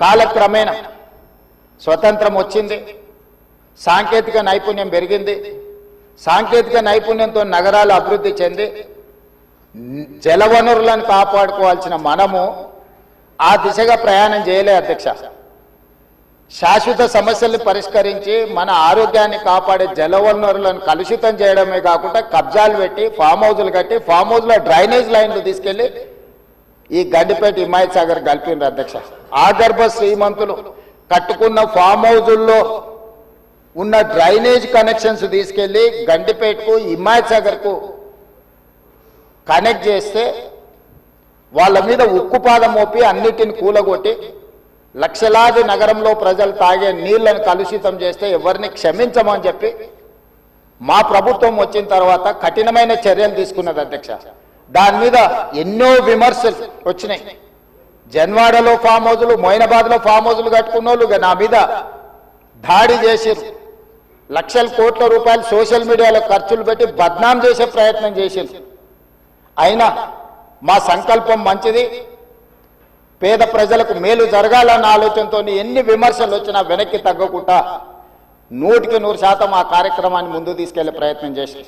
కాలక్రమేణా స్వతంత్రం వచ్చింది. సాంకేతిక నైపుణ్యం పెరిగింది. సాంకేతిక నైపుణ్యంతో నగరాలు అభివృద్ధి చెంది. జలవనరులను కాపాడుకోవాల్సిన మనము ఆ దిశగా ప్రయాణం చేయలే అధ్యక్ష. శాశ్వత సమస్యల్ని పరిష్కరించి మన ఆరోగ్యాన్ని కాపాడే జలవనరులను కలుషితం చేయడమే కాకుండా కబ్జాలు పెట్టి ఫామ్ హౌజులు కట్టి ఫామ్ హౌస్లో డ్రైనేజ్ లైన్లు తీసుకెళ్ళి ఈ గండిపేట హిమాయత్ సాగర్ కలిపిండ్రు అధ్యక్ష. ఆగర్భ శ్రీమంతులు కట్టుకున్న ఫామ్ హౌజుల్లో ఉన్న డ్రైనేజ్ కనెక్షన్స్ తీసుకెళ్ళి గండిపేటకు హిమాయత్ సాగర్కు కనెక్ట్ చేస్తే వాళ్ళ మీద ఉక్కుపాదం మోపి అన్నిటిని కూలగొట్టి లక్షలాది నగరంలో ప్రజలు తాగే నీళ్ళను కలుషితం చేస్తే ఎవరిని క్షమించమని చెప్పి మా ప్రభుత్వం వచ్చిన తర్వాత కఠినమైన చర్యలు తీసుకున్నది అధ్యక్ష. దాని మీద ఎన్నో విమర్శలు వచ్చినాయి. జన్వాడలో ఫామ్ హౌజులు మొయినాబాద్లో ఫామ్ హౌజులు కట్టుకున్న నా మీద దాడి చేసారు లక్షల కోట్ల రూపాయలు సోషల్ మీడియాలో ఖర్చులు పెట్టి బద్నాం చేసే ప్రయత్నం చేసిరు అయినా మా సంకల్పం మంచిది. పేద ప్రజలకు మేలు జరగాలన్న ఆలోచనతో ఎన్ని విమర్శలు వచ్చినా వెనక్కి తగ్గకుండా నూటికి నూరు శాతం ఆ కార్యక్రమాన్ని ముందు తీసుకెళ్ళే ప్రయత్నం చేసి